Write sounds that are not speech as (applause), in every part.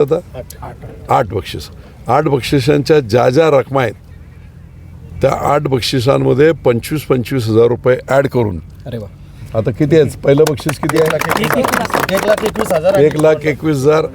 आता? आठ बक्षीस. आठ बक्षिसांच्या ज्या ज्या रकमा आहेत त्या आठ बक्षिसांमध्ये पंचवीस पंचवीस हजार रुपये ॲड करून. अरे वा. आता किती आहेत? पहिलं बक्षीस किती आहे? एक लाख एकवीस हजार एक लाख एकवीस हजार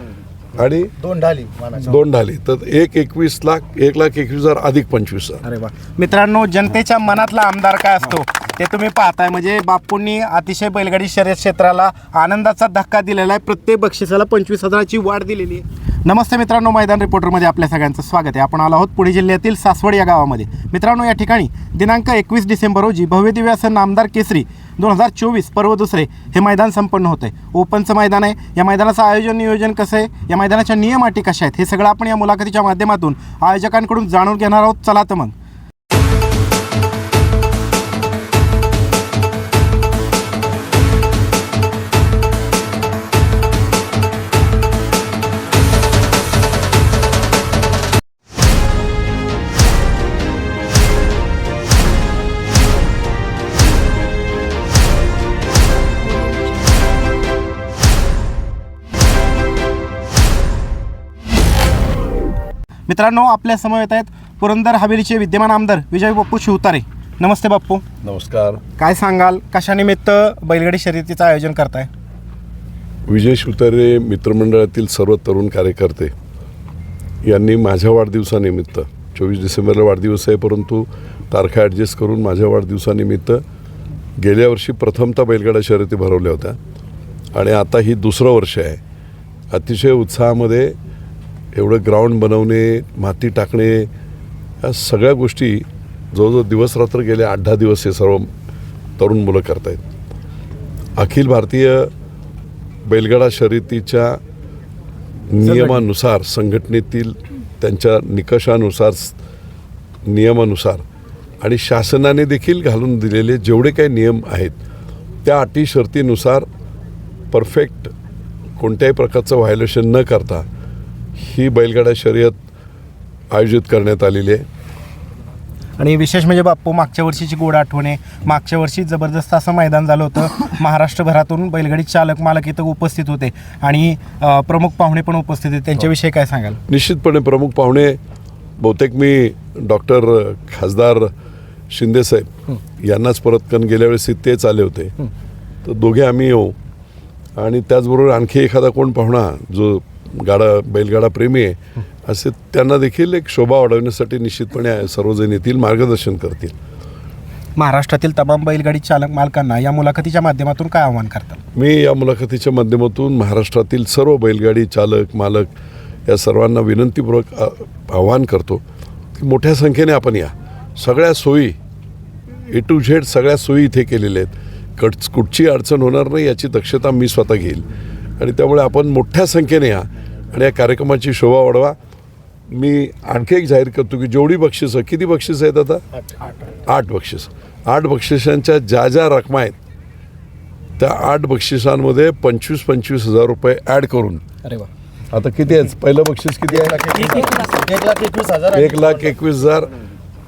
आणि दोन ढाली दोन ढाली. तर एक एकवीस लाख एक लाख एकवीस हजार अधिक पंचवीस हजार. अरे वा. मित्रांनो जनतेच्या मनातला आमदार काय असतो? ते तुम्ही पाहताय. म्हणजे बापूंनी अतिशय बैलगाडी शर्यत क्षेत्राला आनंदाचा धक्का दिलेला आहे. प्रत्येक बक्षिसाला पंचवीस हजाराची वाढ दिलेली आहे. नमस्ते मित्रांनो मैदान रिपोर्टरमध्ये आपल्या सगळ्यांचं स्वागत आहे. आपण आलो आहोत पुणे जिल्ह्यातील सासवड या गावामध्ये. मित्रांनो या ठिकाणी दिनांक एकवीस डिसेंबर रोजी भव्य दिव्य असं नामदार केसरी दोन हजार चोवीस पर्व दुसरे हे मैदान संपन्न होतं आहे ओपनचं मैदान आहे. या मैदानाचं आयोजन नियोजन कसं आहे? या मैदानाच्या नियम अटी कशा आहेत? हे सगळं आपण या मुलाखतीच्या माध्यमातून आयोजकांकडून जाणून घेणार आहोत. चला तर मग. मित्रांनो आपल्या समवेत आहेत पुरंदर हवेलीचे विद्यमान आमदार विजय बाप्पू शिवतारे. नमस्ते बाप्पू नमस्कार. काय सांगाल? कशानिमित्त बैलगाडी शर्यतीचं आयोजन करताय? विजय शिवतारे मित्रमंडळातील सर्व तरुण कार्यकर्ते. यांनी माझ्या वाढदिवसानिमित्त चोवीस डिसेंबरला वाढदिवस आहे परंतु तारखा ॲडजस्ट करून माझ्या वाढदिवसानिमित्त गेल्या वर्षी प्रथमतः बैलगाडा शर्यती भरवल्या होत्या. आणि आता ही दुसरं वर्ष आहे. अतिशय उत्साहामध्ये एवढं ग्राउंड बनवणे माती टाकणे या सगळ्या गोष्टी जवळजवळ दिवसरात्र गेले आठ दहा दिवस हे सर्व तरुण मुलं करतायत. अखिल भारतीय बैलगाडा शर्यतीच्या नियमानुसार संघटनेतील त्यांच्या निकषानुसार नियमानुसार आणि शासनाने देखील घालून दिलेले जेवढे काही नियम आहेत त्या अटी शर्तीनुसार परफेक्ट कोणत्याही प्रकारचं व्हायोलेशन न करता ही बैलगाडा शर्यत आयोजित करण्यात आलेली आहे. आणि विशेष म्हणजे बाप्पू मागच्या वर्षीची गोड आठवण आहे. मागच्या वर्षी जबरदस्त असं मैदान झालं होतं. (laughs) महाराष्ट्रभरातून बैलगाडी चालक मालक इथं उपस्थित होते. आणि प्रमुख पाहुणे पण उपस्थित होते. त्यांच्याविषयी काय सांगाल? निश्चितपणे प्रमुख पाहुणे बहुतेक मी डॉक्टर खासदार शिंदेसाहेब यांनाच परत कारण गेल्या वेळेस तेच आले होते. तर दोघे आम्ही येऊ. आणि त्याचबरोबर आणखी एखादा कोण पाहुणा जो गाडा बैलगाडा प्रेमी आहे. असे त्यांना देखील एक शोभा वाढवण्यासाठी निश्चितपणे सर्वजण येतील मार्गदर्शन करतील. महाराष्ट्रातील तमाम बैलगाडी चालक मालकांना या मुलाखतीच्या माध्यमातून काय आव्हान करताल? मी या मुलाखतीच्या माध्यमातून महाराष्ट्रातील सर्व बैलगाडी चालक मालक या सर्वांना विनंतीपूर्वक आवाहन करतो की मोठ्या संख्येने आपण या. सगळ्या सोयी ए टू झेड सगळ्या सोयी इथे केलेल्या आहेत. कट कुठची अडचण होणार नाही याची दक्षता मी स्वतः घेईल. आणि त्यामुळे आपण मोठ्या संख्येने या. आणि या कार्यक्रमाची शोभा वाढवा. मी आणखी एक जाहीर करतो की जेवढी बक्षिसं किती बक्षीस आहेत आता? आठ. बक्षीस. आठ बक्षिसांच्या ज्या ज्या रकमा आहेत त्या आठ बक्षिसांमध्ये पंचवीस पंचवीस हजार रुपये ॲड करून. अरे वा. आता किती आहेत? पहिलं बक्षीस किती आहे? एक लाख एकवीस हजार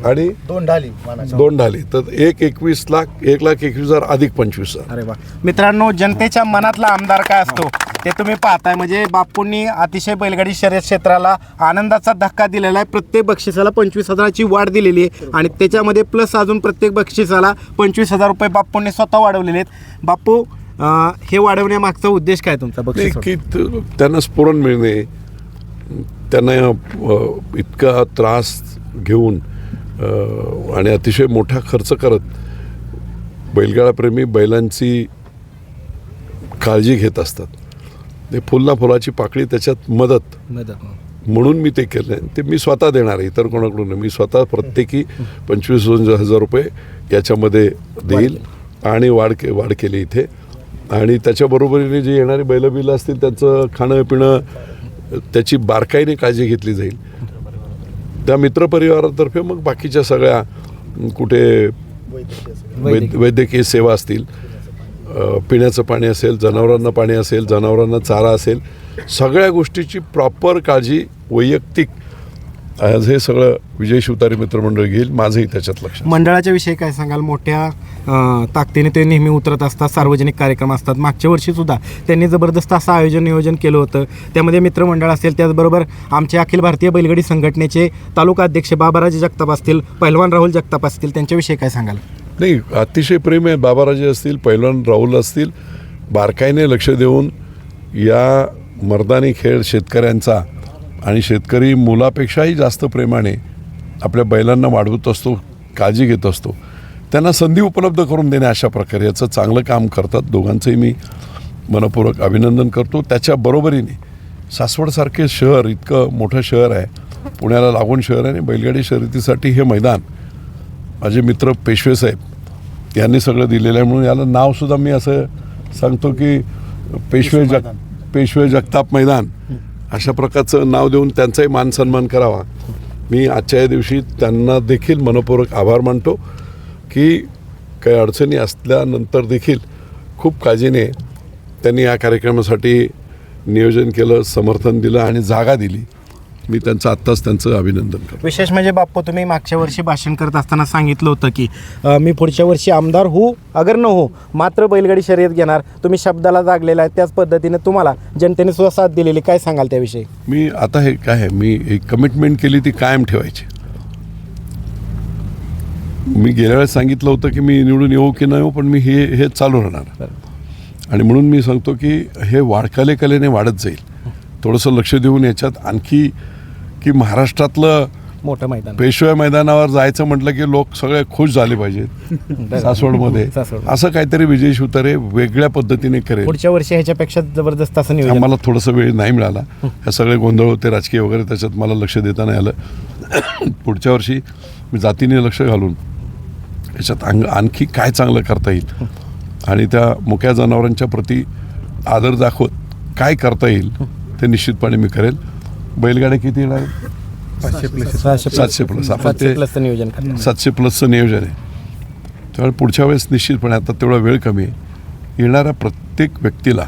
आणि दोन ढाली दोन ढाली. तर एक एकवीस लाख एक लाख एकवीस हजार अधिक पंचवीस हजार. अरे वा. मित्रांनो जनतेच्या मनातला आमदार काय असतो? ते तुम्ही पाहताय. म्हणजे बापूंनी अतिशय बैलगाडी शर्यत क्षेत्राला आनंदाचा धक्का दिलेला आहे. प्रत्येक बक्षिसाला पंचवीस हजाराची वाढ दिलेली आहे. आणि त्याच्यामध्ये प्लस अजून प्रत्येक बक्षिसाला पंचवीस हजार रुपये बापूंनी स्वतः वाढवलेले आहेत. बापू हे वाढवण्यामागचा उद्देश काय तुमचा बक्षीस? की त्यांना स्फोरण मिळणे त्यांना इतका त्रास घेऊन आणि अतिशय मोठा खर्च करत बैलगाडाप्रेमी बैलांची काळजी घेत असतात. ते फुलना फुलाची पाकळी त्याच्यात मदत. म्हणून मी ते केलं आहे ते मी स्वतः देणार आहे इतर कोणाकडून. मी स्वतः प्रत्येकी पंचवीस हजार रुपये याच्यामध्ये देईल आणि वाढ के वाढ केली इथे. आणि त्याच्या बरोबरीने जे येणारे बैलं बिलं असतील त्याचं खाणं पिणं त्याची बारकाईने काळजी घेतली जाईल. त्या मित्रपरिवारातर्फे मग बाकीच्या सगळ्या कुठे वैद वैद्यकीय सेवा असतील पिण्याचं पाणी असेल जनावरांना पाणी असेल जनावरांना चारा असेल सगळ्या गोष्टीची प्रॉपर काळजी वैयक्तिक. आज हे सगळं विजय शिवतारी मित्रमंडळ घेईल माझंही त्याच्यात लक्ष मंडळाच्या विषयी काय सांगाल? मोठ्या ताकदीने ते नेहमी उतरत असतात सार्वजनिक कार्यक्रम असतात. मागच्या वर्षीसुद्धा त्यांनी जबरदस्त असं आयोजन नियोजन केलं होतं. त्यामध्ये मित्रमंडळ असेल त्याचबरोबर आमचे अखिल भारतीय बैलगाडी संघटनेचे तालुका अध्यक्ष बाबाराजे जगताप असतील पहलवान राहुल जगताप असतील त्यांच्याविषयी काय सांगाल? नाही अतिशय प्रेम आहे. बाबाराजे असतील पैलवान राहुल असतील बारकाईने लक्ष देऊन या मर्दानी खेळ शेतकऱ्यांचा आणि शेतकरी मुलापेक्षाही जास्त प्रेमाने आपल्या बैलांना वाढवत असतो काळजी घेत असतो. त्यांना संधी उपलब्ध करून देणे अशा प्रकारे याचं चांगलं काम करतात. दोघांचंही मी मनपूर्वक अभिनंदन करतो. त्याच्या बरोबरीने सासवडसारखे शहर इतकं मोठं शहर आहे. पुण्याला लागून शहर आहे आणि बैलगाडी शर्यतीसाठी हे मैदान माझे मित्र पेशवे साहेब यांनी सगळं दिलेलं आहे. म्हणून याला नावसुद्धा मी असं सांगतो की पेशवे जग पेशवे जगताप मैदान. अशा प्रकारचं नाव देऊन त्यांचाही मान सन्मान करावा. मी आजच्या या दिवशी त्यांना देखील मनपूर्वक आभार मानतो की काही अडचणी असल्यानंतर देखील खूप काळजीने त्यांनी या कार्यक्रमासाठी नियोजन केलं समर्थन दिलं आणि जागा दिली. मी त्यांचं आत्ताच त्यांचं अभिनंदन करतो. विशेष म्हणजे बाप्पा तुम्ही मागच्या वर्षी भाषण करत असताना सांगितलं होतं की अ, मी पुढच्या वर्षी आमदार हो अगर न हो मात्र बैलगाडी शर्यत घेणार तुम्ही शब्दाला जागलेला आहे त्याच पद्धतीने तुम्हाला जनतेने सुद्धा साथ दिलेली काय सांगाल त्याविषयी? मी आता हे काय आहे मी एक कमिटमेंट केली ती कायम ठेवायची. मी गेल्या वेळेस सांगितलं होतं की मी निवडून येऊ की नाही येऊ पण मी हे हे चालू राहणार. आणि म्हणून मी सांगतो की हे वाढकाले कलेने वाढत जाईल. थोडंसं लक्ष देऊन याच्यात आणखी की महाराष्ट्रातलं मोठं मैदान. पेशव्या मैदानावर जायचं म्हटलं की लोक सगळे खुश झाले पाहिजेत. (laughs) सासवडमध्ये. (laughs) सासवड. असं काहीतरी विजय शिवतारे वेगळ्या पद्धतीने करेल. पुढच्या वर्षी ह्याच्यापेक्षा जबरदस्त असं नियोजन. आम्हाला थोडंसं वेळ नाही मिळाला. हे. सगळे गोंधळ होते राजकीय वगैरे त्याच्यात मला लक्ष देता नाही आलं. (coughs) पुढच्या वर्षी मी जातीने लक्ष घालून याच्यात अंग आणखी काय चांगलं करता येईल? आणि त्या मुक्या जनावरांच्या प्रती आदर दाखवत काय करता येईल ते निश्चितपणे मी करेल. बैलगाड्या किती येणार? आहेत? सहाशे सातशे प्लस आपण सातशे ते प्लसचं नियोजन सातशे प्लसचं नियोजन आहे. त्यामुळे पुढच्या वेळेस निश्चितपणे आता तेवढा वेळ कमी. आहे येणाऱ्या प्रत्येक व्यक्तीला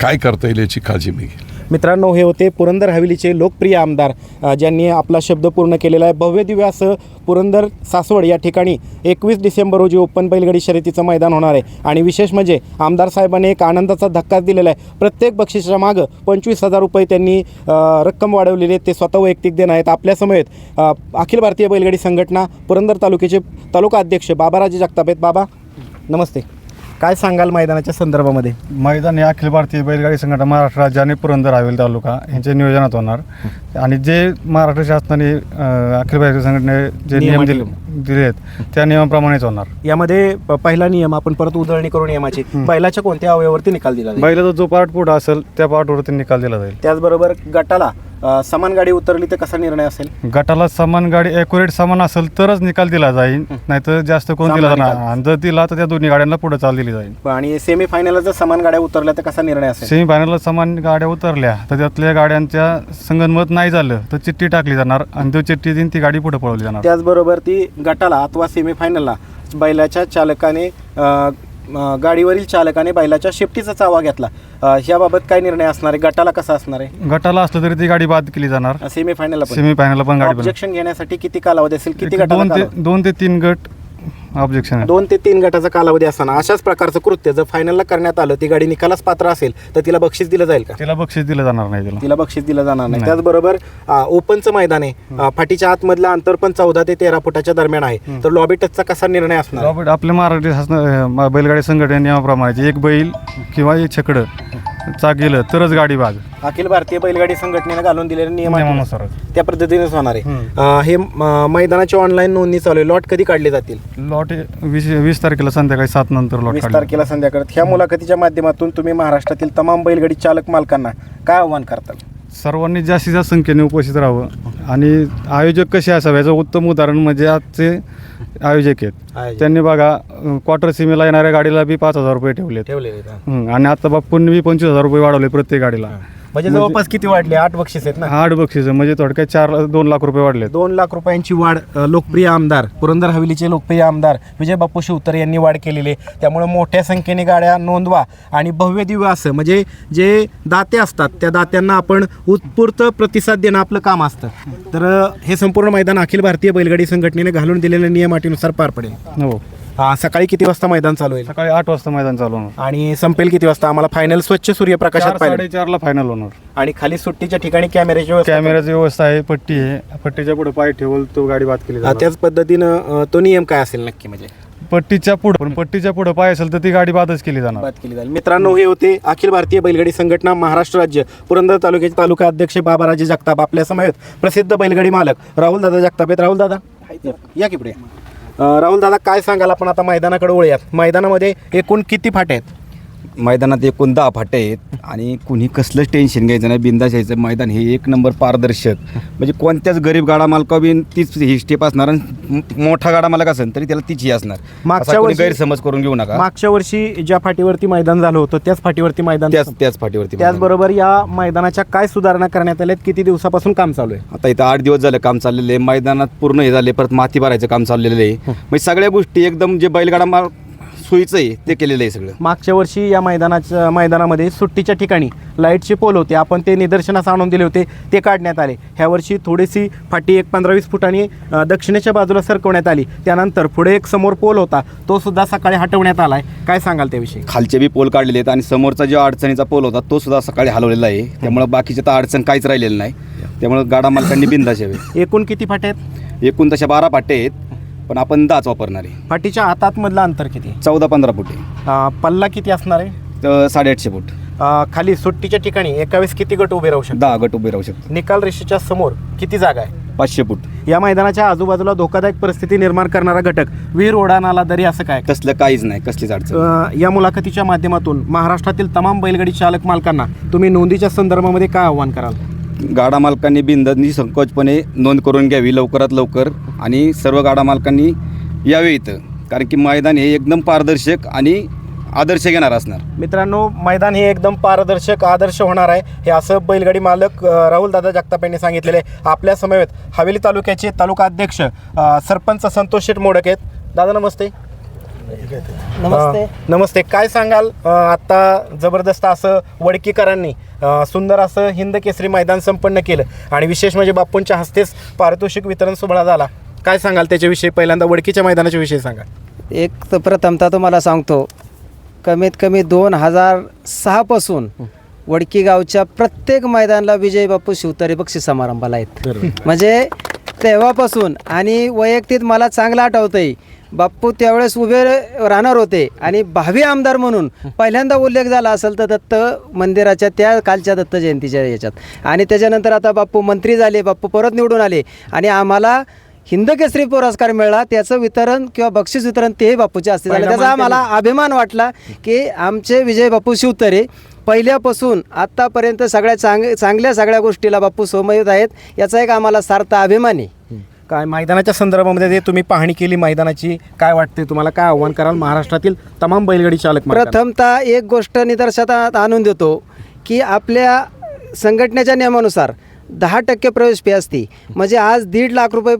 काय करता येईल याची काळजी मी घेईल. मित्रांनो हे होते पुरंदर हवेलीचे लोकप्रिय आमदार ज्यांनी आपला शब्द पूर्ण केलेला आहे. भव्य दिव्यास पुरंदर सासवड या ठिकाणी एकवीस डिसेंबर रोजी ओपन बैलगाडी शर्यतीचं मैदान होणार आहे. आणि विशेष म्हणजे आमदार साहेबांनी एक आनंदाचा धक्काच दिलेला आहे. प्रत्येक बक्षिसाच्या मागं पंचवीस हजार रुपये त्यांनी रक्कम वाढवलेली आहे. ते स्वतः वैयक्तिक देणं आहेत. आपल्यासमवेत अखिल भारतीय बैलगाडी संघटना पुरंदर तालुक्याचे तालुका अध्यक्ष बाबाराजे जगताप आहेत. बाबा नमस्ते. काय सांगाल मैदानाच्या संदर्भामध्ये? मैदान हे अखिल भारतीय बैलगाडी संघटना महाराष्ट्र राज्य आणि पुरंदर हवेली तालुका यांच्या नियोजनात होणार. आणि जे महाराष्ट्र शासनाने अं, अखिल भारतीय संघटने जे नियम नियम दिले. दिले आहेत त्या नियमाप्रमाणेच होणार. यामध्ये प- पहिला नियम आपण परत उधळणी करू नियमाची बैलाच्या कोणत्या अवयवावरती निकाल दिला जाईल? बैलाचा जो पार्ट पुढं असेल त्या पार्टवरती निकाल दिला जाईल. त्याचबरोबर गटाला अ, समान गाडी उतरली तर कसा निर्णय असेल? गटाला समान गाडी ॲक्युरेट समान असेल तरच निकाल दिला जाईल. नाहीतर जास्त कोण दिला सामना जाणार. निकाल. आणि जर दिला तर त्या दोन्ही गाड्यांना पुढे चाल दिली जाईल. आणि सेमी फायनलला जर समान गाड्या उतरल्या तर कसा निर्णय असेल? सेमी फायनलला समान गाड्या उतरल्या तर त्यातल्या गाड्यांच्या संगनमत नाही झालं तर चिठ्ठी टाकली जाणार आणि तो चिठ्ठी देऊन ती गाडी पुढे पळवली जाणार. त्याचबरोबर ती गटाला अथवा सेमी फायनलला बैलाच्या चालकाने अ, गाडीवरील चालकाने बैलाच्या शेपटीचा चावा घेतला. याबाबत काय निर्णय असणार आहे? गटाला कसा असणार आहे? गटाला असलं तरी ती गाडी बाद केली जाणार. सेमी फायनलला पण गाडी ऑब्जेक्शन घेण्यासाठी किती कालावधी असेल? किती एक गटाला दोन ते? दोन ते तीन गट ऑब्जेक्शन आहे. दोन ते तीन गटाचा कालावधी असताना अशाच प्रकारचं कृत्य जर फायनलला करण्यात आलं ती गाडी निकालास पात्र असेल तर तिला बक्षीस दिलं जाईल का? तिला बक्षीस दिलं जाणार नाही तिला. तिला बक्षीस दिलं जाणार नाही. त्याचबरोबर ओपनचं मैदान आहे. फाटीच्या आतमधलं अंतर पण चौदा ते तेरा फुटाच्या दरम्यान आहे. तर लॉबी टचचा कसा निर्णय असणार? आपल्या महाराष्ट्र बैलगाडी संघटने नियमाप्रमाणे एक बैल किंवा एक छकडं. चा गेलं तरच गाडी बाद अखिल भारतीय बैलगाडी संघटनेने घालून दिलेले नियम आहेत. नियमानुसारच. त्या पद्धतीनेच होणार आहे. हे म, मैदानाची ऑनलाईन नोंदणी चालू आहे. लॉट कधी काढले जातील? लॉट वीस वीस तारखेला संध्याकाळी सात नंतर लॉट वीस काढली. तारखेला संध्याकाळ. ह्या मुलाखतीच्या माध्यमातून तुम्ही महाराष्ट्रातील तमाम बैलगाडी चालक मालकांना काय आव्हान करताल? सर्वांनी जास्तीत जास्त संख्येने उपस्थित राहावं. आणि आयोजक कसे असावे याचं उत्तम उदाहरण म्हणजे आजचे आयोजक आहेत. आयोजक. त्यांनी बघा क्वार्टर सीमेला येणाऱ्या गाडीला बी पाच हजार रुपये ठेवलेत. ठेवलेले हं, आणि आता बापूंनी बी पंचवीस हजार रुपये वाढवले प्रत्येक गाडीला. म्हणजे जवळपास किती वाढले? आठ बक्षीस आहेत ना? आठ बक्षीस म्हणजे थोडक्यात चार दोन लाख रुपये वाढलेत. दोन लाख रुपयांची वाढ अ, लोकप्रिय आमदार पुरंदर हवेलीचे लोकप्रिय आमदार विजय बापू शिवतर यांनी वाढ केलेली आहे. त्यामुळे मोठ्या संख्येने गाड्या नोंदवा आणि भव्य दिव्य असं म्हणजे जे दाते असतात त्या दात्यांना आपण उत्स्फूर्त प्रतिसाद देणं आपलं काम असतं. तर अ, हे संपूर्ण मैदान अखिल भारतीय बैलगाडी संघटनेने घालून दिलेल्या नियम अटीनुसार पार पडेल. हो. सकाळी किती वाजता मैदान चालू होईल? सकाळी आठ वाजता मैदान चालू होणार. आणि संपेल किती वाजता? आम्हाला फायनल स्वच्छ सूर्यप्रकाशात चार पाहिजे साडेचारला फायनल होणार. आणि खाली सुट्टीच्या ठिकाणी कॅमेऱ्याची व्यवस्था कॅमेराची व्यवस्था आहे पट्टी आहे. पट्टीच्या पुढे पाय ठेवल तो गाडी बाद केली जाणार. त्याच पद्धतीनं अ, तो नियम काय असेल नक्की म्हणजे? पट्टीच्या पुढे पण पट्टीच्या पुढे पाय असेल तर ती गाडी बादच केली जाणार. बात केली जाईल. मित्रांनो हे होते अखिल भारतीय बैलगाडी संघटना महाराष्ट्र राज्य. पुरंदर तालुक्याचे तालुका अध्यक्ष बाबाराजे जगताप आपल्या समवेत प्रसिद्ध बैलगाडी मालक राहुल दादा जगताप आहेत. राहुल दादा या की पुढे? राहुल दादा काय सांगाल? आपण आता मैदानाकडे वळूयात. मैदानामध्ये एकूण किती फाटे आहेत? मैदानात एकूण दहा फाटे आहेत आणि कुणी कसलंच टेन्शन घ्यायचं नाही. बिंदास यायचं. मैदान हे एक नंबर पारदर्शक. म्हणजे कोणत्याच गरीब गाडा मालका बी तीच ही स्टेप असणार आणि मोठा गाडा मालक असेल तरी त्याला तीच ही असणार. मागच्या असा कोणी वर्षी- गैरसमज करून घेऊ नका. मागच्या वर्षी ज्या फाटीवरती मैदान झालं होतं त्याच फाटीवरती मैदान त्याच त्याच फाटीवरती. त्याचबरोबर या मैदानाच्या काय सुधारणा करण्यात आल्या आहेत? किती दिवसापासून काम चालू आहे? आता इथं आठ दिवस झालं काम चाललेलं. आहे मैदानात पूर्ण हे झाले. परत माती भरायचं काम चाललेलं आहे. म्हणजे सगळ्या गोष्टी एकदम जे बैलगाडा माल सोयीचं आहे ते केलेलं आहे सगळं. मागच्या वर्षी या मैदानाच्या मैदानामध्ये सुट्टीच्या ठिकाणी लाईटचे पोल होते. आपण ते निदर्शनास आणून दिले होते ते काढण्यात आले. ह्या वर्षी थोडीशी फाटी एक पंधरा वीस फुटांनी दक्षिणेच्या बाजूला सरकवण्यात आली. त्यानंतर पुढे एक समोर पोल होता तो सुद्धा सकाळी हटवण्यात आला आहे काय सांगाल त्याविषयी? खालचे बी पोल काढलेले आहेत आणि समोरचा जो अडचणीचा पोल होता तो सुद्धा सकाळी हलवलेला आहे. त्यामुळे बाकीचे तर अडचण काहीच राहिलेलं नाही. त्यामुळे गाडा मालकांनी बिंदास यावे. (laughs) एकूण किती फाटे आहेत? एकूण तशा बारा पाटे आहेत. पण आपण दहाच वापरणार. आहे फाटीच्या हातात मधलं अंतर किती? चौदा पंधरा फुटे अ, पल्ला किती असणार आहे? तर साडेआठशे फूट. अ, खाली सुट्टीच्या ठिकाणी एका वेळेस किती गट उभे राहू शकतात? दहा गट उभे राहू शकतो निकाल रेषेच्या समोर किती जागा आहे? पाचशे फूट. या मैदानाच्या आजूबाजूला धोकादायक परिस्थिती निर्माण करणारा घटक विहीर ओढा नाला दरी असं काय? कसलं काहीच नाही कसलीच अडचण अ, या मुलाखतीच्या माध्यमातून महाराष्ट्रातील तमाम बैलगाडी चालक मालकांना तुम्ही नोंदीच्या संदर्भामध्ये काय आव्हान कराल? गाडा मालकांनी बिंदानी संकोचपणे नोंद करून घ्यावी लवकरात लवकर आणि सर्व गाडा मालकांनी यावे इथं. कारण की मैदान हे एकदम पारदर्शक आणि आदर्श घेणार असणार. मित्रांनो मैदान हे एकदम पारदर्शक आदर्श होणार आहे. हे असं बैलगाडी मालक राहुल दादा जगताप यांनी सांगितलेले आहे. आपल्या समवेत हवेली तालुक्याचे तालुका अध्यक्ष सरपंच संतोष शेठ मोडक आहेत. दादा नमस्ते. नमस्ते. नमस्ते. काय सांगाल? अ, आत्ता जबरदस्त असं वडकीकरांनी सुंदर असं हिंद केसरी मैदान संपन्न केलं आणि विशेष म्हणजे बाप्पूंच्या हस्तेच पारितोषिक वितरण सोहळा झाला. काय सांगाल त्याच्याविषयी? पहिल्यांदा वडकीच्या मैदानाच्या विषयी सांगा. एक तर प्रथमतः तुम्हाला सांगतो कमीत कमी दोन हजार सहापासून वडकी गावच्या प्रत्येक मैदानाला विजय बापू शिवतारे बक्षीस समारंभाला आहेत. म्हणजे तेव्हापासून आणि वैयक्तिक मला चांगलं आठवतंय बाप्पू त्यावेळेस उभे राहणार होते. आणि भावी आमदार म्हणून पहिल्यांदा उल्लेख झाला असेल तर दत्त मंदिराच्या त्या कालच्या दत्त जयंतीच्या याच्यात. आणि त्याच्यानंतर आता बाप्पू मंत्री झाले बाप्पू परत निवडून आले. आणि आम्हाला हिंद केसरी पुरस्कार मिळाला त्याचं वितरण किंवा बक्षीस वितरण तेही बापूच्या हस्ते झालं. त्याचा आम्हाला अभिमान वाटला की आमचे विजय बापू शिवतरे पहिल्यापासून आत्तापर्यंत सगळ्या चांग चांगल्या सगळ्या गोष्टीला बापू सोमयत आहेत. याचा एक आम्हाला सार्थ अभिमान. आहे काय मैदानाच्या संदर्भामध्ये जे तुम्ही पाहणी केली मैदानाची काय वाटते तुम्हाला? काय आव्हान कराल महाराष्ट्रातील तमाम बैलगाडी चालक प्रथमतः एक गोष्ट निदर्शनात आणून देतो की आपल्या संघटनेच्या नियमानुसार दहा टक्के प्रवेश फी असते. म्हणजे आज दीड लाख रुपये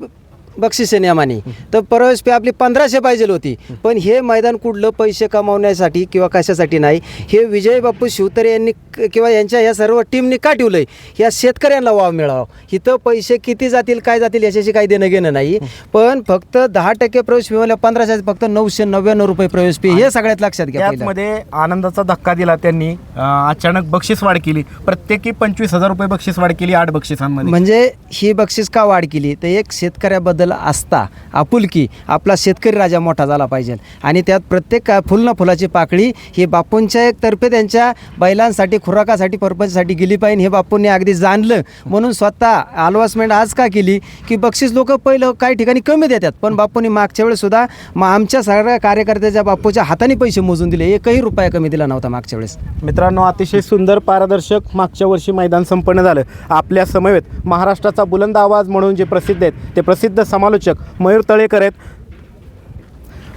बक्षीस नियमाने तर प्रवेश फी आपली पंधराशे पाहिजे होती. पण हे मैदान कुठलं? पैसे कमावण्यासाठी किंवा कशासाठी नाही? हे विजय बापू शिवतरे यांनी किंवा यांच्या या सर्व टीमनी का ठेवलं आहे या शेतकऱ्यांना वाव मिळावा. इथं पैसे किती जातील काय जातील याच्याशी काही देणं घेणं नाही. पण फक्त दहा टक्के प्रवेश फी म्हणजे पंधराशे फक्त नऊशे नव्याण्णव रुपये प्रवेश फी हे सगळ्यात लक्षात घ्या पहिलं. त्याचमध्ये आनंदाचा धक्का दिला त्यांनी. अचानक बक्षीस वाढ केली. प्रत्येकी पंचवीस हजार रुपये बक्षीस वाढ केली आठ बक्षिसांमध्ये. म्हणजे ही बक्षीस का वाढ केली? तर एक शेतकऱ्याबद्दल आस्था आपुलकी आपला शेतकरी राजा मोठा झाला पाहिजे. आणि त्यात प्रत्येक का फुल ना फुलाची पाकळी ही बापूंच्या एक तर्फे त्यांच्या बैलांसाठी खुराकासाठी पर्पजसाठी गेली पाहिजे. हे बापूंनी अगदी जाणलं. म्हणून स्वतः अनाउन्समेंट आज का केली? की बक्षीस लोक पहिलं काही ठिकाणी कमी देतात. पण बापूंनी मागच्या वेळेसुद्धा मग आमच्या सगळ्या कार्यकर्त्याच्या बापूच्या हाताने पैसे मोजून दिले. एकही रुपया कमी दिला नव्हता मागच्या वेळेस. मित्रांनो अतिशय सुंदर पारदर्शक मागच्या वर्षी मैदान संपन्न झालं. आपल्या समवेत महाराष्ट्राचा बुलंद आवाज म्हणून जे प्रसिद्ध आहेत ते प्रसिद्ध समालोचक मयूर तळेकर आहेत.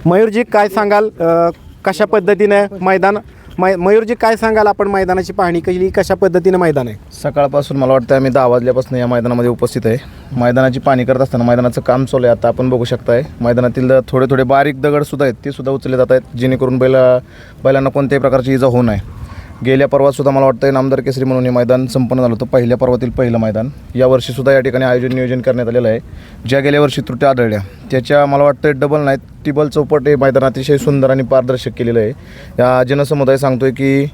मयूरजी काय सांगाल? कशा पद्धतीने मैदान मै मयूरजी काय सांगाल आपण मैदानाची पाहणी केली? कशा पद्धतीने मैदान आहे? सकाळपासून मला वाटतं आम्ही दहा वाजल्यापासून या मैदानामध्ये उपस्थित आहे. मैदानाची पाणी करत असताना मैदानाचं काम चालू आहे. आता आपण बघू शकताय मैदानातील थोडे थोडे बारीक दगडसुद्धा आहेत. ते सुद्धा उचलले जात आहेत जेणेकरून बैला बैलांना कोणत्याही प्रकारची इजा होऊ नये. गेल्या पर्वातसुद्धा मला वाटतं नामदार केसरी म्हणून हे मैदान संपन्न झालं होतं पहिल्या पर्वातील पहिलं मैदान. यावर्षीसुद्धा या ठिकाणी आयोजन नियोजन करण्यात आलेलं आहे. ज्या गेल्या वर्षी त्रुटी आढळल्या त्याच्या मला वाटतं डबल नाहीत टिबल चौपट हे मैदान अतिशय सुंदर आणि पारदर्शक केलेलं आहे. या जनसमुदाय सांगतोय की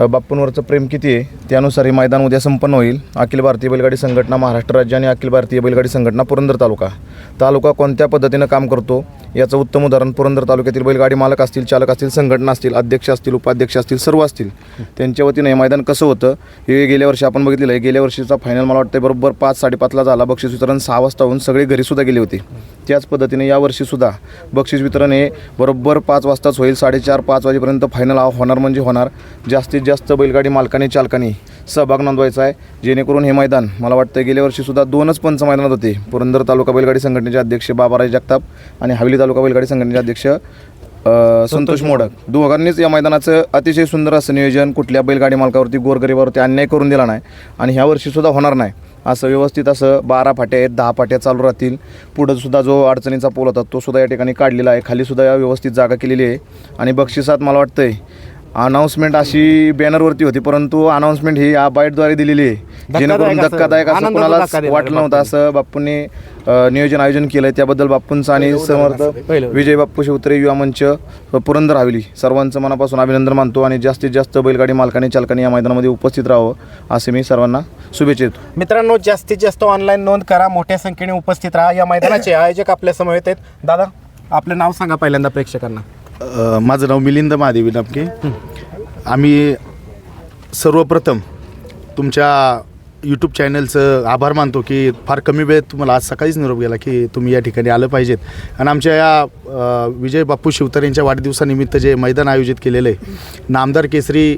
बाप्पूंवरचं प्रेम किती आहे त्यानुसार हे मैदान उद्या संपन्न होईल. अखिल भारतीय बैलगाडी संघटना महाराष्ट्र राज्य आणि अखिल भारतीय बैलगाडी संघटना पुरंदर तालुका. तालुका कोणत्या पद्धतीनं काम करतो याचं उत्तम उदाहरण पुरंदर तालुक्यातील बैलगाडी मालक असतील चालक असतील संघटना असतील अध्यक्ष असतील उपाध्यक्ष असतील सर्व असतील. त्यांच्या वतीनं हे मैदान कसं होतं हे गेल्या वर्षी आपण बघितलेलं आहे. गेल्या वर्षीचा फायनल मला वाटतं बरोबर पाच साडेपाचला झाला. बक्षीस वितरण सहा वाजता होऊन सगळे घरीसुद्धा गेले होते. त्याच पद्धतीने यावर्षीसुद्धा बक्षीस वितरण हे बरोबर पाच वाजताच होईल. साडेचार पाच वाजेपर्यंत फायनल होणार म्हणजे होणार. जास्तीत जास्त बैलगाडी मालकाने चालकाने सहभाग नोंदवायचा आहे. जेणेकरून हे मैदान मला वाटतं गेल्या वर्षीसुद्धा दोनच पंच मैदानात होते. पुरंदर तालुका बैलगाडी संघटनेचे अध्यक्ष बाबाराज जगताप आणि हवेली तालुका बैलगाडी संघटनेचे अध्यक्ष संतोष मोडक. दोघांनीच या मैदानाचं अतिशय सुंदर असं नियोजन कुठल्या बैलगाडी मालकावरती गोरगरीबावरती अन्याय करून दिला नाही. आणि ह्या वर्षीसुद्धा होणार नाही. असं व्यवस्थित असं बारा फाट्या आहेत दहा फाट्या चालू राहतील. पुढं सुद्धा जो अडचणीचा पोल होता तो सुद्धा या ठिकाणी काढलेला आहे. खालीसुद्धा या व्यवस्थित जागा केलेली आहे. आणि बक्षिसात मला वाटतंय अनाऊन्समेंट अशी बॅनरवरती होती परंतु अनाऊन्समेंट ही या बाईटद्वारे दिलेली आहे. जेणेकरून धक्कादायक असं कोणालाच दिला वाटलं नव्हतं. असं बाप्पूंनी नियोजन आयोजन केलं आहे त्याबद्दल बाप्पूंचं आणि समर्थ विजय बाप्पू शिवत्रे युवा मंच पुरंदर हवेली. सर्वांचं मनापासून अभिनंदन मानतो आणि जास्तीत जास्त बैलगाडी मालकाने चालकाने या मैदानामध्ये उपस्थित राहावं असे मी सर्वांना शुभेच्छा देतो. मित्रांनो जास्तीत जास्त ऑनलाईन नोंद करा मोठ्या संख्येने उपस्थित राहा. या मैदानाचे आयोजक आपल्या समवेत आहेत. दादा आपलं नाव सांगा पहिल्यांदा प्रेक्षकांना. अ, माझं नाव मिलिंद महादेवी नापके. आम्ही सर्वप्रथम तुमच्या यूट्यूब चॅनलचं आभार मानतो की फार कमी वेळेत तुम्हाला आज सकाळीच निरोप गेला की तुम्ही या ठिकाणी आलं पाहिजेत. आणि आमच्या या अ, विजय बाप्पू शिवतर यांच्या वाढदिवसानिमित्त जे मैदान आयोजित केलेलं आहे नामदार केसरी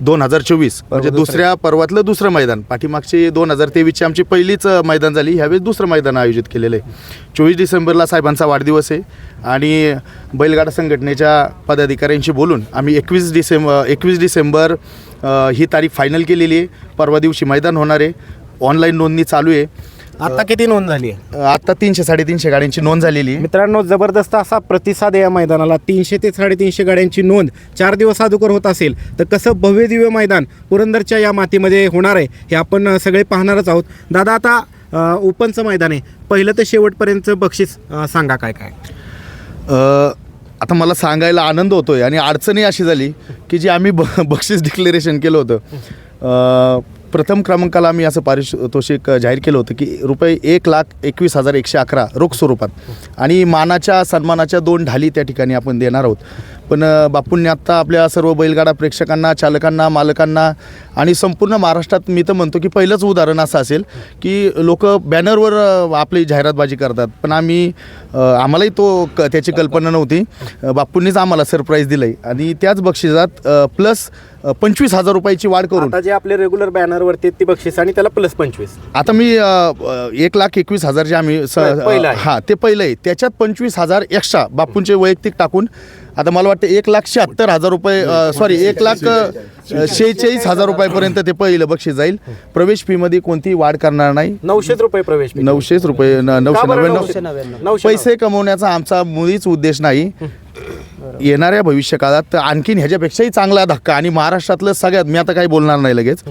दोन हजार चोवीस. म्हणजे दुसऱ्या पर्वातलं दुसरं मैदान. पाठीमागची दोन हजार तेवीसची आमची पहिलीच मैदान झाली. ह्यावेळेस दुसरं मैदान आयोजित केलेलं आहे. चोवीस डिसेंबरला साहेबांचा वाढदिवस आहे. आणि बैलगाडा संघटनेच्या पदाधिकाऱ्यांशी बोलून आम्ही एकवीस डिसेंबर एकवीस डिसेंबर ही तारीख फायनल केलेली आहे. परवा दिवशी मैदान होणार आहे. ऑनलाईन नोंदणी चालू आहे. आता किती नोंद झाली आहे? आत्ता तीनशे साडेतीनशे गाड्यांची नोंद झालेली आहे. मित्रांनो जबरदस्त असा प्रतिसाद आहे या मैदानाला. तीनशे ते साडेतीनशे गाड्यांची नोंद चार दिवस अगोदर होत असेल तर कसं भव्य दिव्य मैदान पुरंदरच्या या मातीमध्ये होणार आहे हे आपण अ, सगळे पाहणारच आहोत. दादा आता अ, ओपनचं मैदान आहे. पहिलं ते शेवटपर्यंतचं बक्षीस अ, सांगा काय काय? अ, आता मला सांगायला आनंद होतो आहे आणि अडचणही अशी झाली की जी आम्ही ब बक्षीस डिक्लेरेशन केलं होतं. अ, प्रथम क्रमांकाला आम्ही असं पारितोषिक जाहीर केलं होतं की रुपये एक लाख एकवीस हजार एकशे अकरा रोख स्वरूपात. आणि मानाच्या सन्मानाच्या दोन ढाली त्या ठिकाणी आपण देणार आहोत. पण बापूंनी आत्ता आपल्या सर्व बैलगाडा प्रेक्षकांना चालकांना मालकांना आणि संपूर्ण महाराष्ट्रात मी तर म्हणतो की पहिलंच उदाहरण असं असेल की लोक बॅनरवर आपली जाहिरातबाजी करतात. पण आम्ही आम्हालाही तो क त्याची कल्पना नव्हती. बापूंनीच आम्हाला सरप्राईज दिलं आहे आणि त्याच बक्षिसात प्लस पंचवीस हजार रुपयाची वाढ करून. आता जे आपले रेग्युलर बॅनरवरती आहेत ती बक्षीस आणि त्याला प्लस पंचवीस. आता मी एक लाख एकवीस हजार जे आम्ही. हां ते पहिलं आहे. त्याच्यात पंचवीस हजार एक्स्ट्रा बापूंचे वैयक्तिक टाकून आता मला वाटतं एक लाख शहात्तर हजार रुपये सॉरी एक लाख शेहेचाळीस हजार रुपयापर्यंत ते पहिलं बक्षीस जाईल. प्रवेश फीमध्ये कोणतीही वाढ करणार नाही. नऊशेच रुपये प्रवेश. नऊशेच रुपये नऊशे नव्याण्णव? पैसे कमवण्याचा आमचा मुळीच उद्देश नाही. येणाऱ्या भविष्यकाळात तर आणखीन ह्याच्यापेक्षाही चांगला धक्का आणि महाराष्ट्रातलं सगळ्यात मी आता काही बोलणार नाही लगेच.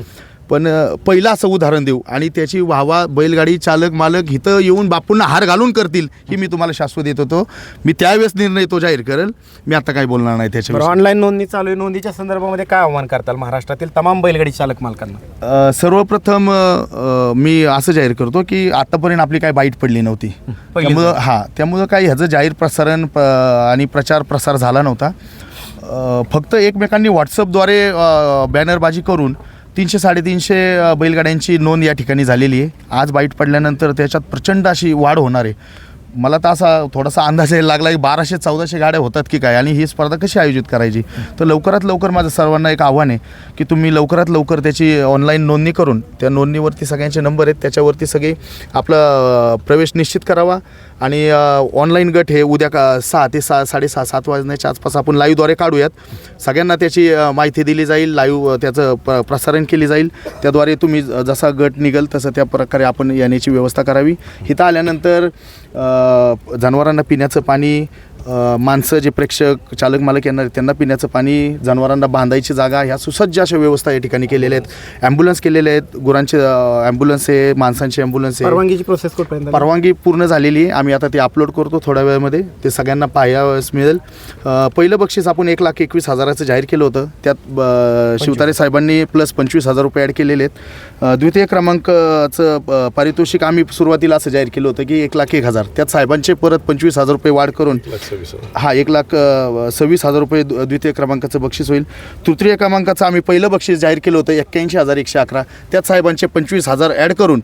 पण पहिलं असं उदाहरण देऊ. आणि त्याची वाहवा बैलगाडी चालक मालक इथं येऊन बापूंना हार घालून करतील ही मी तुम्हाला शाश्वत देत होतो. मी त्यावेळेस निर्णय तो जाहीर करेल. मी आता काही बोलणार नाही त्याच्यावर ऑनलाईन नोंदणी चालू आहे. नोंदीच्या संदर्भामध्ये काय आव्हान करताल महाराष्ट्रातील तमाम बैलगाडी चालक मालकांना? सर्वप्रथम मी असं जाहीर करतो की आतापर्यंत आपली काही बाईट पडली नव्हती. त्यामुळं हां त्यामुळं काही ह्याचं जाहीर प्रसारण आणि प्रचार प्रसार झाला नव्हता. फक्त एकमेकांनी व्हॉट्सअपद्वारे बॅनरबाजी करून तीनशे साडेतीनशे बैलगाड्यांची नोंद या ठिकाणी झालेली आहे. आज बाईट पडल्यानंतर त्याच्यात प्रचंड अशी वाढ होणार आहे. मला तर असा थोडासा अंदाज यायला लागला की बाराशे चौदाशे गाड्या होतात की काय? आणि ही स्पर्धा कशी आयोजित करायची? तर लवकरात लवकर माझं सर्वांना एक आव्हान आहे की तुम्ही लवकरात लवकर त्याची ऑनलाईन नोंदणी करून त्या नोंदणीवरती सगळ्यांचे नंबर आहेत त्याच्यावरती सगळे आपला प्रवेश निश्चित करावा. आणि ऑनलाईन गट हे उद्या का सहा ते सहा साडेसहा सात वाजण्याच्या आसपास आपण लाईव्हद्वारे काढूयात. सगळ्यांना त्याची माहिती दिली जाईल लाईव्ह त्याचं प्र प्रसारण केली जाईल. त्याद्वारे तुम्ही ज- जसा गट निघेल तसं त्या प्रकारे आपण येण्याची व्यवस्था करावी. इथं आल्यानंतर जनावरांना पिण्याचं पाणी माणसं जे प्रेक्षक चालक मालक येणार आहेत, त्यांना पिण्याचं पाणी जनावरांना बांधायची जागा ह्या सुसज्ज अशा व्यवस्था या ठिकाणी केलेल्या आहेत. ॲम्ब्युलन्स केलेले आहेत. गुरांचे ॲम्ब्युलन्स आहे माणसांची ॲम्ब्युलन्स आहे. परवानगीची प्रोसेस कुठपर्यंत? परवानगी पूर्ण झालेली आहे. आम्ही आता ते अपलोड करतो थोड्या वेळामध्ये. ते सगळ्यांना पाहावयास मिळेल. पहिलं बक्षीस आपण एक लाख एकवीस हजाराचं जाहीर केलं होतं. त्यात शिवतारे साहेबांनी प्लस पंचवीस हजार रुपये ॲड केलेले आहेत. द्वितीय क्रमांकाचं पारितोषिक आम्ही सुरुवातीला असं जाहीर केलं होतं की एक लाख एक हजार. त्यात साहेबांचे परत पंचवीस हजार रुपये वाढ करून हा एक लाख सव्वीस हजार रुपये द्वितीय क्रमांकाचं बक्षीस होईल. तृतीय क्रमांकाचं आम्ही पहिलं बक्षीस जाहीर केलं होतं एक्क्याऐंशी हजार एकशे अकरा. त्यात साहेबांचे पंचवीस हजार ॲड करून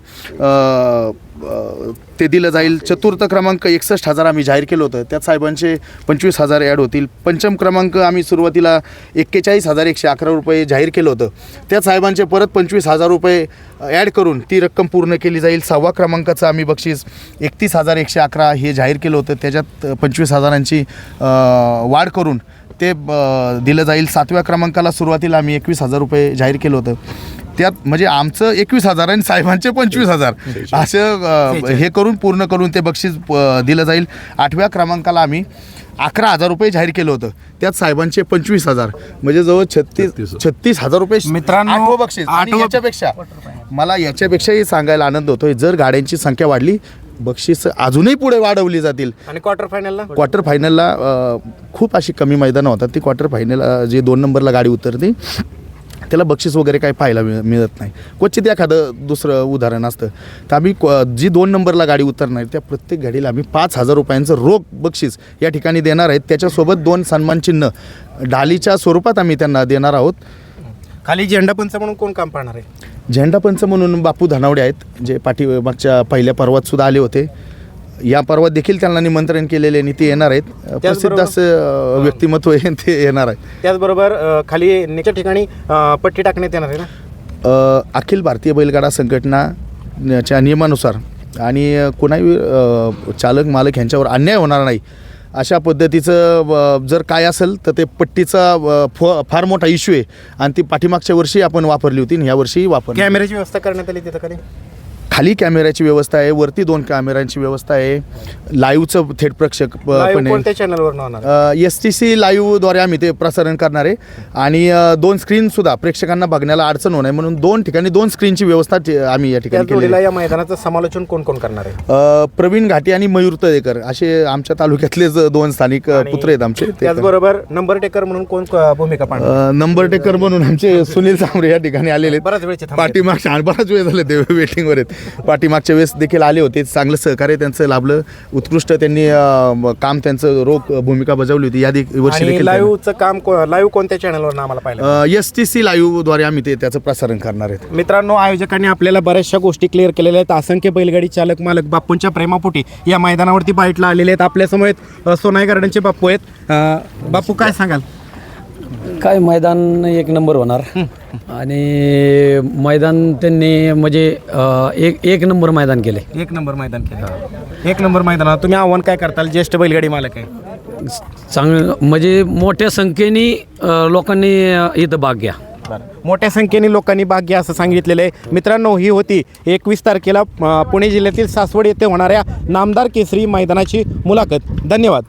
ते दिलं जाईल. चतुर्थ क्रमांक एकसष्ट हजार आम्ही जाहीर केलं होतं. त्यात साहेबांचे पंचवीस हजार ॲड होतील. पंचम क्रमांक आम्ही सुरुवातीला एक्केचाळीस हजार एकशे अकरा रुपये जाहीर केलं होतं. त्यात साहेबांचे परत पंचवीस हजार रुपये ॲड करून ती रक्कम पूर्ण केली जाईल. सहावा क्रमांकाचं आम्ही बक्षीस एकतीस हजार एकशे अकरा हे जाहीर केलं होतं. त्याच्यात पंचवीस हजारांची वाढ करून ते दिलं जाईल. सातव्या क्रमांकाला सुरुवातीला आम्ही एकवीस हजार रुपये जाहीर केलं होतं. त्यात म्हणजे आमचं एकवीस हजार आणि साहेबांचे पंचवीस हजार. असं हे करून पूर्ण करून ते बक्षीस दिलं जाईल. आठव्या क्रमांकाला आम्ही अकरा हजार रुपये जाहीर केलं होतं. त्यात साहेबांचे पंचवीस हजार. म्हणजे जवळ छत्तीस छत्तीस हजार. रुपये मित्रांनो, बक्षीस. आणि याच्यापेक्षा मला याच्यापेक्षाही सांगायला आनंद होतोय. जर गाड्यांची संख्या वाढली बक्षीस अजूनही पुढे वाढवली जातील. आणि क्वार्टर फायनलला क्वार्टर फायनलला खूप अशी कमी मैदानं होतात. ती क्वार्टर फायनल जे दोन नंबरला गाडी उतरते त्याला बक्षीस वगैरे काही पाहायला मिळ मिळत नाही. क्वचित एखादं दुसरं उदाहरण असतं. तर आम्ही जी दोन नंबरला गाडी उतरणार त्या प्रत्येक गाडीला आम्ही पाच हजार रुपयांचं रोख बक्षीस या ठिकाणी देणार आहेत त्याच्यासोबत दोन सन्मानचिन्ह ढालीच्या स्वरूपात आम्ही त्यांना देणार आहोत. खाली झेंडा पंच म्हणून कोण काम पाहणार आहे? झेंडा पंच म्हणून बापू धनावडे आहेत जे पाठी मागच्या पहिल्या पर्वात सुद्धा आले होते. या पर्वात देखील त्यांना निमंत्रण केलेले आणि ते येणार आहेत. प्रसिद्ध असं व्यक्तिमत्व आहे ते येणार आहेत त्याचबरोबर अ, खाली नेच्या ठिकाणी अ, पट्टी टाकण्यात येणार आहे ना? अ, अखिल भारतीय बैलगाडा संघटनाच्या नियमानुसार आणि कोणाही अ, चालक मालक यांच्यावर अन्याय होणार नाही अशा पद्धतीचं जर काय असेल तर ते पट्टीचा फ फार मोठा इश्यू आहे. आणि ती पाठीमागच्या वर्षी आपण वापरली होती आणि ह्या वर्षी वापर कॅमेऱ्याची व्यवस्था करण्यात आली तिथं खाली? खाली कॅमेऱ्याची व्यवस्था आहे वरती दोन कॅमेऱ्यांची व्यवस्था आहे. लाईव्हचं थेट प्रक्षेप प- Live पण कोणत्या चॅनलवर एस टी सी लाईव्हद्वारे आम्ही ते प्रसारण करणार आहे. आणि दोन स्क्रीनसुद्धा प्रेक्षकांना बघण्याला अडचण होणार आहे म्हणून दोन ठिकाणी दोन स्क्रीनची व्यवस्था आम्ही या ठिकाणी या मैदानाचं समालोचन कोण कोण करणार आहे? प्रवीण घाटी आणि मयूर तळेकर असे आमच्या तालुक्यातलेच दोन स्थानिक पुत्र आहेत आमचे. त्याचबरोबर नंबर टेकर म्हणून कोण भूमिका नंबर टेकर म्हणून आमचे सुनील सांबरे या ठिकाणी आलेले. बराच थांबले. पाठीमागच्या बराच वेळ झाले ते वेटिंगवर आहेत. पाठीमागच्या वेळेस देखील आले होते. चांगलं सहकार्य त्यांचं लाभलं. उत्कृष्ट त्यांनी काम त्यांचं रोख भूमिका बजावली होती. या वर्षी देखील लाईव्हचं काम लाईव्ह कोणत्या चॅनलवर आम्हाला पाहिलं? एस टी सी लाईव्हद्वारे आम्ही ते त्याचं प्रसारण करणार आहेत. मित्रांनो आयोजकांनी आपल्याला बऱ्याचशा गोष्टी क्लिअर केलेल्या आहेत. असंख्य बैलगाडी चालक मालक बाप्पूंच्या प्रेमापोटी या मैदानावरती बाईटला आलेले आहेत. आपल्यासमोर सोनाई गार्डनचे बाप्पू आहेत. बाप्पू काय सांगाल? काय मैदान एक नंबर होणार. आणि मैदान त्यांनी म्हणजे अ, एक एक नंबर मैदान केले. एक नंबर मैदान केलं. एक नंबर मैदानात तुम्ही आव्हान काय करताल? ज्येष्ठ बैलगाडी मालक आहे. चांगलं म्हणजे मोठ्या संख्येने अ, लोकांनी अ, इथं भाग घ्या. मोठ्या संख्येने लोकांनी भाग घ्या असं सांगितलेलं आहे. मित्रांनो ही होती एकवीस तारखेला अ, पुणे जिल्ह्यातील सासवड येथे होणाऱ्या नामदार केसरी मैदानाची मुलाखत. धन्यवाद.